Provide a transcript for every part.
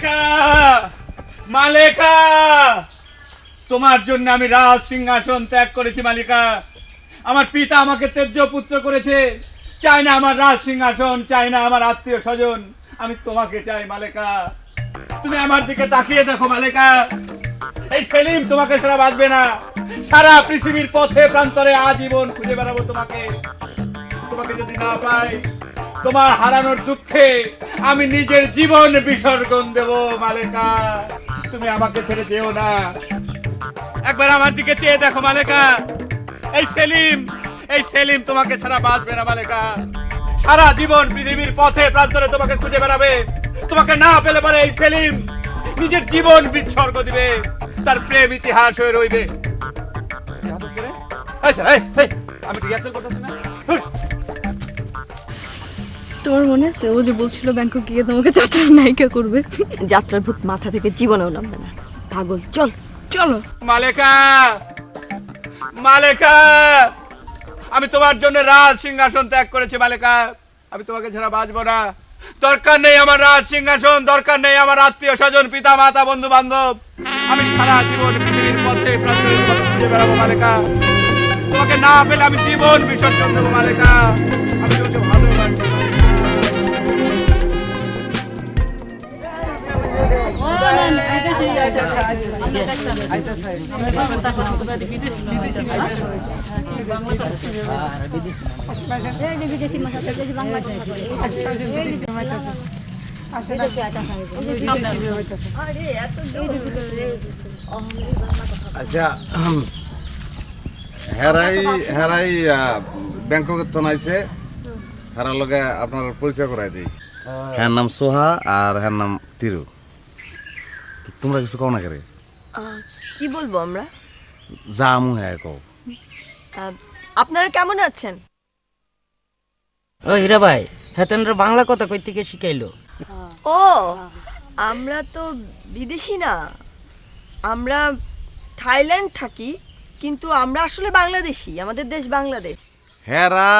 মালেকা মালেকা। তোমার জন্য আমি রাজ সিংহাসন ত্যাগ করেছি, মালিকা। আমার পিতা আমাকে পুত্র করেছে। চাই না আমার রাজ সিংহাসন, চাই না আমার আত্মীয় স্বজন। আমি তোমাকে চাই, মালেকা। তুমি আমার দিকে তাকিয়ে দেখো, মালেকা। এই সেলিম তোমাকে সারা বাঁচবে না। সারা পৃথিবীর পথে, প্রান্তরে আজীবন খুঁজে বেড়াবো তোমাকে। তোমাকে যদি না পাই তোমার হারানোর দুঃখে আমি নিজের জীবন বিসর্জন দেব মালেকা। তুমি আমাকে ছেড়ে যেও না। একবার আমার দিকে চেয়ে দেখো মালেকা। এই সেলিম এই সেলিম তোমাকে ছাড়া বাঁচবে না মালেকা। সারা জীবন পৃথিবীর পথে প্রান্তরে তোমাকে খুঁজে বেড়াবে। তোমাকে না পেলে পারে এই সেলিম নিজের জীবন বিৎসর্গ দিবে। তার প্রেম ইতিহাস হয়ে রইবে। আমি রিহার্সাল করতেছি না। তোমার মনে আছে? ও যে বলছিল ব্যাংকক গিয়ে তোমাকে যাত্রার নায়িকা করবে। যাত্রার ভূত মাথা থেকে জীবনেও নামবে না। পাগল চল। চলো। মালেকা! মালেকা! আমি তোমার জন্য রাজ সিংহাসন ত্যাগ করেছি মালেকা। আমি তোমাকে ছাড়া বাঁচবো না। দরকার নেই আমার রাজ সিংহাসন দরকার নেই আমার আত্মীয় স্বজন পিতা মাতা বন্ধু বান্ধব আমি সারা জীবন পৃথিবীর পথে খুঁজে বেড়াবো মালেকা। তোমাকে না পেলে আমি জীবন বিসর্জন দেবো মালেকা। আমি তোমাকে ভালোবাসি। আচ্ছা হেরাই হেরাই আহ, ব্যাংককের তো হেরার লগে আপনার পরিচয় করাই দিই। হ্যার নাম সোহা আর হ্যার নাম তিরু। তোমরা কিছু কও না করে? কি বলব আমরা? যা আমু হ্যাঁ কও। আপনারা কেমন আছেন? ও হীরা ভাই হেতেন্দ্র বাংলা কথা কই থেকে শিখাইলো? ও আমরা তো বিদেশি না। আমরা থাইল্যান্ড থাকি কিন্তু আমরা আসলে বাংলাদেশি আমাদের দেশ বাংলাদেশ। হেরা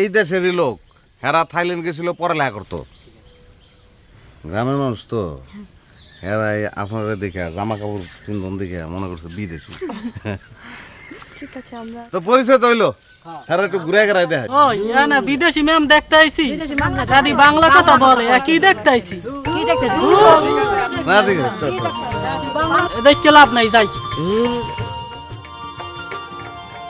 এই দেশেরই লোক। হেরা থাইল্যান্ড গেছিল পড়ালেখা করতো। গ্রামের মানুষ তো। হেরাই আপনারা দেখে জামা কাপড় তিনজন দেখে মনে করছে বিদেশি। ঠিক আছে আমরা তো পরিচয় তো হইল? একটু ঘুরে ঘুরাই দেখা ও ইয়া না বিদেশি ম্যাম দেখতে আইছি। দাদি বাংলা কথা বলে একই দেখতে আইছি? চল, চল। দেখতে লাভ নাই যাই।